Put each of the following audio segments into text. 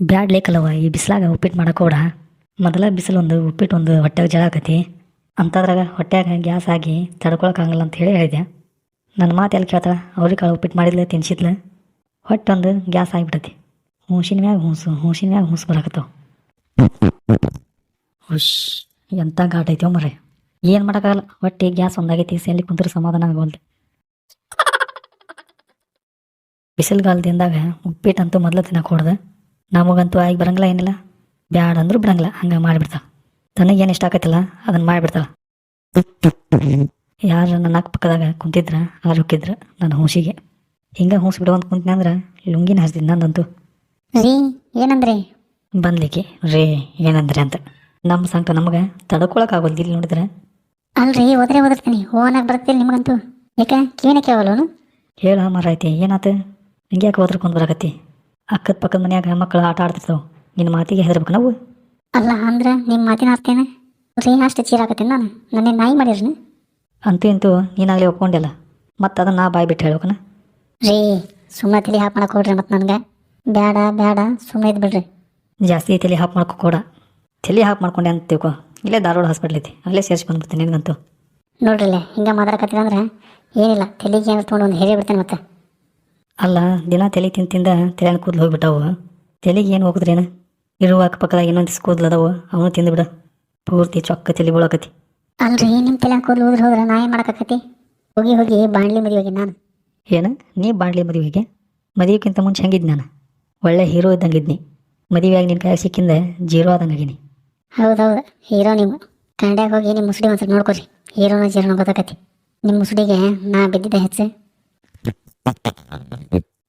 ಬ್ಯಾಡ್ಲೇಕಲ್ಲವ ಈ ಬಿಸಿಲಾಗ ಉಪ್ಪಿಟ್ಟು ಮಾಡಕೋಡ ಮೊದಲ ಬಿಸಿಲು ಒಂದು ಉಪ್ಪಿಟ್ಟು ಒಂದು ಹೊಟ್ಟೆಗೆ ಜಳಾಕತಿ ಅಂಥದ್ರಾಗ ಹೊಟ್ಟೆಗೆ ಗ್ಯಾಸ್ ಆಗಿ ತಡ್ಕೊಳಕ್ಕಾಗಲ್ಲ ಅಂತ ಹೇಳಿ ಹೇಳಿದೆ ನನ್ನ ಮಾತು ಎಲ್ಲಿ ಕೇಳ್ತಾಳ? ಅವ್ರಿಗೆ ಕಾಳು ಉಪ್ಪಿಟ್ಟು ಮಾಡಿದ್ಲೆ, ತಿನ್ಸಿದ್ಲು? ಹೊಟ್ಟೆ ಒಂದು ಗ್ಯಾಸ್ ಆಗಿಬಿಟ್ಟತಿ ಹುಣ್ಸಿನ ಮ್ಯಾಗ ಹುಣ್ಸು ಹುಣ್ಸಿನ ಮ್ಯಾಗ ಹುಣ್ಸು ಬರಾಕತ್ತಾವ. ಹುಷ್ ಎಂಥ ಘಾಟ್ ಐತಿವ ಮರೆ ಏನು ಮಾಡೋಕ್ಕಾಗಲ್ಲ, ಹೊಟ್ಟೆ ಗ್ಯಾಸ್ ಒಂದಾಗೈತಿ, ಸೇಲಿ ಕುಂತ್ರೆ ಸಮಾಧಾನ ಆಗೋಲ್ದು. ಬಿಸಿಲುಗಾಲದಿಂದಾಗ ಉಪ್ಪಿಟ್ಟಂತೂ ಮೊದಲು ತಿನ್ನಕ್ಕೆ ಹೊಡ್ದು ನಮಗಂತೂ ಆಗಿ ಬರಂಗಿಲ್ಲ ಏನಿಲ್ಲ. ಬ್ಯಾಡ ಅಂದ್ರೂ ಬಿಡಂಗಿಲ್ಲ. ಹಂಗೆ ತನಗೆ ತನಗೇನು ಇಷ್ಟ ಆಕತಿಲ್ಲ ಅದನ್ನು ಮಾಡಿಬಿಡ್ತಾಳೆ. ಯಾರು ನನ್ನ ಅಕ್ಕ ಪಕ್ಕದಾಗ ಕುಂತಿದ್ರ ಆರು ಹೊಕ್ಕಿದ್ರ ನನ್ನ ಹುಸಿಗೆ ಹಿಂಗೆ ಹುಸ್ ಬಿಡು ಅಂತ ಕುಂತೀನಿ ಅಂದ್ರೆ ಲುಂಗಿನ ಹಚ್ದಿದ್ದು ನಂದಂತೂ. ರೀ ಏನಂದ್ರಿ? ಬಂದ್ಲಿಕ್ಕೆ ರೇ ಏನಂದ್ರೆ ಅಂತ. ನಮ್ಮ ಸಂಕ ನಮಗೆ ತಡ್ಕೊಳಕ್ಕಾಗೋಲ್ದು ಇಲ್ಲಿ ನೋಡಿದ್ರೆ. ಅಲ್ರಿ ಓದ್ರೆ ಓದಿರ್ತೀನಿ ಓನಾಗ ಬರ್ತೀನಿ ನಿಮಗಂತೂ. ಯಾಕೆ ಕೇನಕ್ಕೆ ಕೇವಲ್ಲನು ಹೇಳ ಮರೈತಿ ಏನಾತ? ಹಿಂಗೆ ಯಾಕೆ ಬರಕತ್ತಿ? ಅಕ್ಕದ ಪಕ್ಕದ ಮನ್ಯಾಗ ಮಕ್ಕಳು ಆಟ ಆಡ್ತಿರ್ತಾವೆ. ನಿನ್ನ ಮಾತಿಗೆ ಹೆದರ್ಬೇಕು ನಾವು? ಅಲ್ಲ ಅಂದ್ರೆ ನಿಮ್ಮ ಮಾತಿನ ಆಡ್ತೇನೆ ರೀ ಅಷ್ಟು ಚೀರಾಕತ್ತೀನಿ ನಾನು? ನನ್ನ ನಾಯಿ ಮಾಡಿರ್ನಿ ಅಂತೂ ಇಂತೂ ನೀನಾಗಲೇ ಒಪ್ಕೊಂಡಿಲ್ಲ. ಮತ್ತು ಅದನ್ನು ನಾ ಬಾಯಿ ಬಿಟ್ಟು ಹೇಳ್ಬೇಕನ? ರೀ ಸುಮ್ಮನೆ ತಲೆ ಹಾಪ್ ಮಾಡಕ್ಕೆ ಕೊಡ್ರಿ ಮತ್ತು ನನಗೆ. ಬೇಡ ಬೇಡ ಸುಮ್ಮನೆ ಇದ್ದು ಬಿಡ್ರಿ. ಜಾಸ್ತಿ ತಲೆ ಹಾಪ್ ಮಾಡ್ಕೊ ಕೂಡ. ತಲೆ ಹಾಪ್ ಮಾಡ್ಕೊಂಡೆ ಅಂತ ತಿಳ್ಕೊ. ಇಲ್ಲೇ ಧಾರವಾಡ ಹಾಸ್ಪಿಟ್ಲ್ ಐತಿ. ಅಲ್ಲೇ ಸೇರಿಸಿ ಬಂದ್ಬಿಡ್ತೀನಿ ನಿನಗಂತೂ. ನೋಡ್ರಿಲ್ಲ ಹಿಂಗೆ ಮಾತಾಡಕತ್ತೀರ ಅಂದ್ರೆ ಏನಿಲ್ಲ. ತಲೆಗೆ ಏನಾರು ತೊಗೊಂಡು ಒಂದು ಹೇಳಿ ಬಿಡ್ತೇನೆ ಮತ್ತೆ. ಅಲ್ಲ ದಿನ ತಲೆ ತಿಂತಿಂದ ತಿಂದ ತಲೆನ ಕೂದಲು ಹೋಗ್ಬಿಟ್ಟವು. ತಲೆಗೆ ಏನು ಹೋಗುದ್ರೇನು? ಇರುವ ಅಕ್ಕಪಕ್ಕದಾಗ ಇನ್ನೊಂದು ಕೂದಲು ಅದಾವು ಅವನು ತಿಂದು ಪೂರ್ತಿ ಚೊಕ್ಕ ತಲೆ ಬೀಳಕತಿ ಅಲ್ರಿ ನಿಮ್ಮ ತಲೆ ಕೂದಲು ಹೋದ್ರೆ ಹೋದ್ರೆ ನಾ ಏನು ಮಾಡಕತಿ ಹೋಗಿ ಹೋಗಿ ಬಾಣ್ಲಿ ಮದುವೆಗೆ ನಾನು. ಏನು? ನೀ ಬಾಣ್ಲಿ ಮದುವೆಗೆ ಮದುವೆಗಿಂತ ಮುಂಚೆ ಹೆಂಗಿದ್ ನಾನು? ಒಳ್ಳೆ ಹೀರೋ ಇದ್ದಂಗಿದ್ನಿ ಮದುವೆಯಾಗಿ ನಿನ್ನ ಕೈಯಾಗ ಸಿಕ್ಕಿಂದ ಜೀರೋ ಆದಂಗಾಗಿನಿ ಹೌದೌದು ಹೀರೋ ನೀವು. ಕನ್ನಡಾಗ ಹೋಗಿ ನಿಮ್ಮ ಮುಸುಡಿ ಒಂದ್ಸಲ ನೋಡ್ಕೊರಿ ಹೀರೋನ ಜೀರೋನ ಗೊತ್ತಾಕತಿ ನಿಮ್ಮ ಮುಸುಡಿಗೆ ನಾ ಬಿದ್ದಿದ್ದೆ ಹೆಚ್ಚು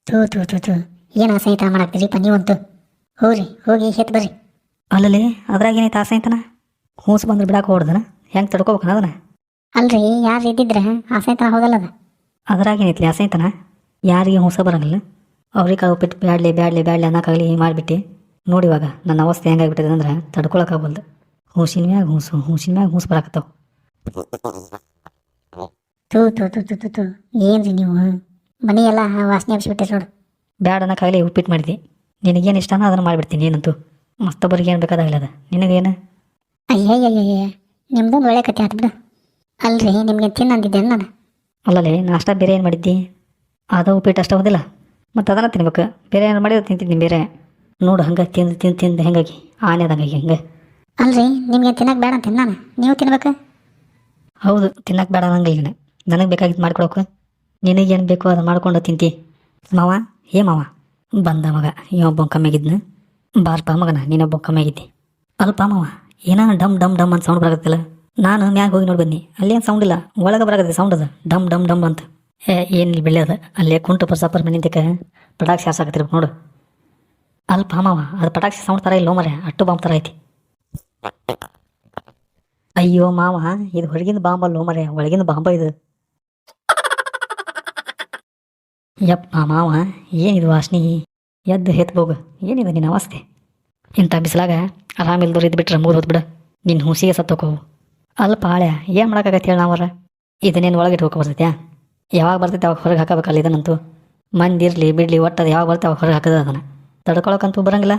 ತೂ ತೂ ತೂ ತೂ ಏನು ಅಸಹಿತ ಮಾಡಾಕ್ತೀರಿಪ್ಪ ನೀವಂತೂ? ಹೋಗ್ರಿ ಹೋಗಿ ಹೆತ್ ಬರ್ರಿ. ಅಲ್ಲಲ್ಲಿ ಅದ್ರಾಗ ಏನೈತೆ ಆಸೆ ಐತನ ಹೂಸ್ ಬಂದ್ರೆ ಬಿಡಾಕ ಹೊಡ್ದನ ಹೆಂಗೆ ತಡ್ಕೋಬೇಕನ ಅದನ್ನ? ಅಲ್ರಿ ಯಾರು ಇದ್ದಿದ್ರೆ ಆಸೈತನ ಹೋಗಲ್ಲ ಅದ. ಅದ್ರಾಗ ಏನೈತ್ಲಿ ಆಸೆ ಐತನ ಯಾರಿಗೆ ಹೂಸ ಬರಂಗಿಲ್ಲ? ಅವ್ರಿಗೆ ಉಪ್ಪಿಟ್ಟು ಬ್ಯಾಡ್ಲಿ ಬ್ಯಾಡ್ಲಿ ಬ್ಯಾಡ್ಲಿ ಅನ್ನಕ್ಕಾಗಲಿ ಹಿಂಗೆ ಮಾಡಿಬಿಟ್ಟು ನೋಡಿ ಇವಾಗ ನನ್ನ ಅವಸ್ಥೆ ಹೆಂಗಾಗ್ಬಿಟ್ಟಿದೆ ಅಂದ್ರೆ ತಡ್ಕೊಳಕ್ಕಾಗಲ್ದು ಹೂಸಿನ ಮ್ಯಾಗ ಹೂಸು ಹೂಸಿನ ಮ್ಯಾಗ ಹೂಸ್ ಬರಾಕತ್ತಾವ. ತು ತು ತು ತು ತು ತು ಏನ್ರಿ ನೀವು? ಮನೆಯೆಲ್ಲ ವಾಸನೆ ಹಬ್ಸಿಬಿಟ್ಟೆ ನೋಡು. ಬ್ಯಾಡ ಅನ್ನೋಕ್ಕಾಗಲಿ ಉಪ್ಪಿಟ್ಟು ಮಾಡಿದೆ ನಿನಗೇನು ಇಷ್ಟನೋ ಅದನ್ನು ಮಾಡಿಬಿಡ್ತೀನಿ ಏನಂತೂ ಮತ್ತೊಬ್ಬರಿಗೆ ಏನು ಬೇಕಾದಾಗಲ್ಲ ನಿನಗೇನು? ಅಯ್ಯಯ್ಯಯ್ಯಯ್ಯ ನಿಮ್ದೊಂದು ಒಳ್ಳೆ ಕತೆ ಆತು ಬಿಡು. ಅಲ್ರಿ ನಿಮಗೆ ತಿನ್ನಂದಿದ್ದೆ ನಾನು. ಅಲ್ಲಲ್ಲಿ ನಾಷ್ಟ ಬೇರೆ ಏನು ಮಾಡಿದ್ದಿ? ಅದು ಉಪ್ಪಿಟ್ಟು ಅಷ್ಟೇ ಹೋದಿಲ್ಲ ಮತ್ತು ಅದನ್ನು ತಿನ್ಬೇಕು. ಬೇರೆ ಏನು ಮಾಡಿದ್ರೆ ತಿಂತಿದ್ದೀನಿ ಬೇರೆ. ನೋಡು ಹಂಗೆ ತಿಂದು ತಿಂದು ತಿಂದು ಹೆಂಗಾಗಿ? ಆನೆ ಅದಂಗಾಗಿ ಹಂಗೆ. ಅಲ್ರಿ ನಿಮಗೆ ತಿನ್ನಕ್ಕೆ ಬೇಡ ಅಂತ ನಾನು? ನೀವು ತಿನ್ಬೇಕು? ಹೌದು ತಿನ್ನಕ್ಕೆ ಬೇಡ ಅನ್ನಂಗಿಲ್ಲ ಈಗ ನನಗೆ ಬೇಕಾಗಿತ್ತು ಮಾಡ್ಕೊಳಕ್ಕೆ ನಿನಗೇನು ಬೇಕೋ ಅದು ಮಾಡ್ಕೊಂಡು ತಿಂತಿ. ಮಾವ ಏ ಮಾವ. ಬಂದ ಮಗ ಇವೊಬ್ಬ ಕಮ್ಮಿಯಾಗಿದ್ನ ಬಾರ್ಪ ಮಗನ ನೀನೊಬ್ಬ ಕಮ್ಮಿಯಾಗಿದ್ದಿ ಅಲ್ಪ ಮಾವ, ಏನೋ ಡಮ್ ಡಮ್ ಡಮ್ ಅಂತ ಸೌಂಡ್ ಬರಗತ್ತಲ್ಲ ನಾನು ಮ್ಯಾಗ ಹೋಗಿ ನೋಡಿ ಬನ್ನಿ ಅಲ್ಲೇನು ಸೌಂಡ್ ಇಲ್ಲ. ಒಳಗೆ ಬರಗತ್ತೆ ಸೌಂಡ್ ಅದು. ಡಮ್ ಡಮ್ ಡಮ್ ಅಂತ. ಏ ಏನಿಲ್ಲ ಬೆಳೆ ಅದು. ಅಲ್ಲೇ ಕುಂಟು ಪರ್ಸಾಪರ್ ಮನಿಂದಕ್ಕೆ ಪಟಾಕ್ಷಿ ಹಾಸಾಕತ್ತಿರ್ಬೇಕು ನೋಡು. ಅಲ್ಪ ಮಾವ, ಅದು ಪಟಾಕ್ಷಿ ಸೌಂಡ್ ಥರ ಇಲ್ಲೋ ಮರೆ ಅಟ್ಟು ಬಾಂಬ್ ಥರ ಐತಿ. ಅಯ್ಯೋ ಮಾವ, ಇದು ಹೊರಗಿಂದ ಬಾಂಬ್ ಅಲ್ಲೋ ಮರೆ ಒಳಗಿಂದ ಬಾಂಬ ಇದು. ಯಪ್ಪ ಮಾವ, ಏನಿದು ವಾಸ್ನಿ? ಎದ್ದು ಹೆತ್ ಹೋಗು. ಏನಿದೆ ನಿನ್ನ ಅವಸ್ಥೆ? ಇಂಥ ಬಿಸಿಲಾಗ ಆರಾಮಿಲ್ದವ್ರು ಇದ್ದು ಬಿಟ್ರೆ ಮೂರು ಹೋದ್ಬಿಡ. ಬಿಡು ನಿನ್ನ ಹುಸಿಗೆ ಸತ್ತೋಕೋವು ಅಲ್ಪ ಆಳ್ಯ, ಏನು ಮಾಡೋಕ್ಕಾಗತ್ತೆ ಹೇಳಿ ನಾವರ? ಇದನ್ನೇನು ಒಳಗೆ ಹೋಗೋ ಬರ್ತೈತ್ಯಾ ಯಾವಾಗ ಬರ್ತೈತೆ ಅವಾಗ ಹೊರಗೆ ಹಾಕಬೇಕಲ್ಲ ಇದನ್ನಂತೂ? ಮಂದಿ ಇರಲಿ, ಬಿಡಲಿ ಒಟ್ಟು ಯಾವಾಗ ಬರ್ತೆ ಅವಾಗ ಹೊರಗೆ ಹಾಕೋದು ಅದನ್ನು? ತಡ್ಕೊಳಕ್ಕಂತೂ ಬರಂಗಿಲ್ಲ?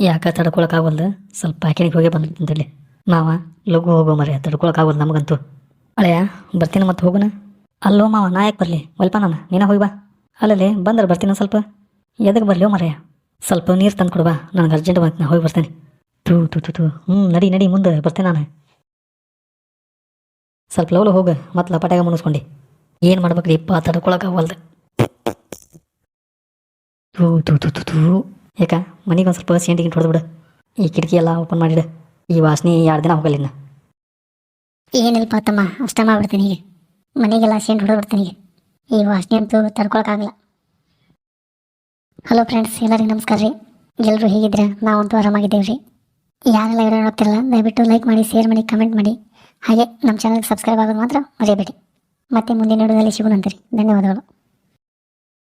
ಯಾಕೆ ತಡ್ಕೊಳಕ್ಕಾಗಲ್ದು ಸ್ವಲ್ಪ ಪ್ಯಾಕಿನಿಗೆ ಹೋಗಿ ಬಂದ್ಬಿಡ್ತಂತೇಳಿ ಮಾವ, ಲಘು ಹೋಗೋ ಮರೆ ತಡ್ಕೊಳಕ್ಕಾಗಲ್ಲ ನಮಗಂತೂ. ಅಳೆಯ ಬರ್ತೀನಿ ಮತ್ತೆ ಹೋಗೋಣ ಅಲ್ಲೋ ಮಾವ, ನಾ ಯಾಕೆ ಬರಲಿ? ಒಲ್ಪ ನಾನು, ನೀನ ಹೋಗಿ ಬಾ. ಅಲ್ಲಲ್ಲಿ, ಬಂದ್ರೆ ಬರ್ತೀನಿ ಸ್ವಲ್ಪ. ಎದಕ್ಕೆ ಬರಲಿ ಮರೆಯ ಸ್ವಲ್ಪ ನೀರು ತಂದು ಕೊಡು ಬಾ, ನನಗೆ ಅರ್ಜೆಂಟ್ ಬಂತು ನಾ ಹೋಗಿ ಬರ್ತೇನೆ. ತೂ ತೂ ತೂ ಹ್ಞೂ ನಡಿ ನಡಿ, ಮುಂದೆ ಬರ್ತೇನೆ ನಾನು. ಸ್ವಲ್ಪ ಲವ್ಲು ಹೋಗು, ಮತ್ತೆ ಲಪಾಟಾಗ ಮುನಿಸ್ಕೊಂಡು ಏನು ಮಾಡ್ಬೇಕ್ರಿ ಇಪ್ಪ ತಡ್ಕೊಳಕ್ಕಾಗಲ್ದು ತೂ ತೂ ತೂ ತೂ ತೂ ಯಾಕ ಮನೆಗೆ ಒಂದು ಸ್ವಲ್ಪ ಸೇಂಟಿಗೆ ಹೊಡೆದು ಬಿಡು. ಈ ಕಿಟಕಿ ಎಲ್ಲ ಓಪನ್ ಮಾಡಿಡು ಈ ವಾಸನೆ ಎರಡು ದಿನ ಹೋಗಲಿನ್ನ ಏನಿಲ್ಲಪ್ಪ ತಮ್ಮ ಅಷ್ಟ ಮಾಡ್ಬಿಡ್ತೀನಿ ಈಗ ಮನೆಗೆಲ್ಲ ಸೇಂಟ್ ಹೊಡೆದ್ಬಿಡ್ತೀನಿ ಈ ವಾಸನೆ ಅಂತೂ ತಡ್ಕೊಳಕ್ಕಾಗಲ್ಲ. ಹಲೋ ಫ್ರೆಂಡ್ಸ್ ಎಲ್ಲರಿಗೂ ನಮಸ್ಕಾರ ರೀ. ಎಲ್ಲರೂ ಹೇಗಿದ್ರೆ ನಾವಂತೂ ಆರಾಮಾಗಿದ್ದೇವೆ ರೀ. ಯಾರೆಲ್ಲ ವಿಡಿಯೋ ನೋಡ್ತಿರಲ್ಲ, ದಯವಿಟ್ಟು ಲೈಕ್ ಮಾಡಿ ಶೇರ್ ಮಾಡಿ ಕಮೆಂಟ್ ಮಾಡಿ. ಹಾಗೆ ನಮ್ಮ ಚಾನಲ್ಗೆ ಸಬ್ಸ್ಕ್ರೈಬ್ ಆಗೋದು ಮಾತ್ರ ಮರೆಯಬೇಡಿ ಮತ್ತೆ ಮುಂದಿನ ವಿಡಿಯೋದಲ್ಲಿ ಸಿಗೋಣಂತೀರಿ ಧನ್ಯವಾದಗಳು.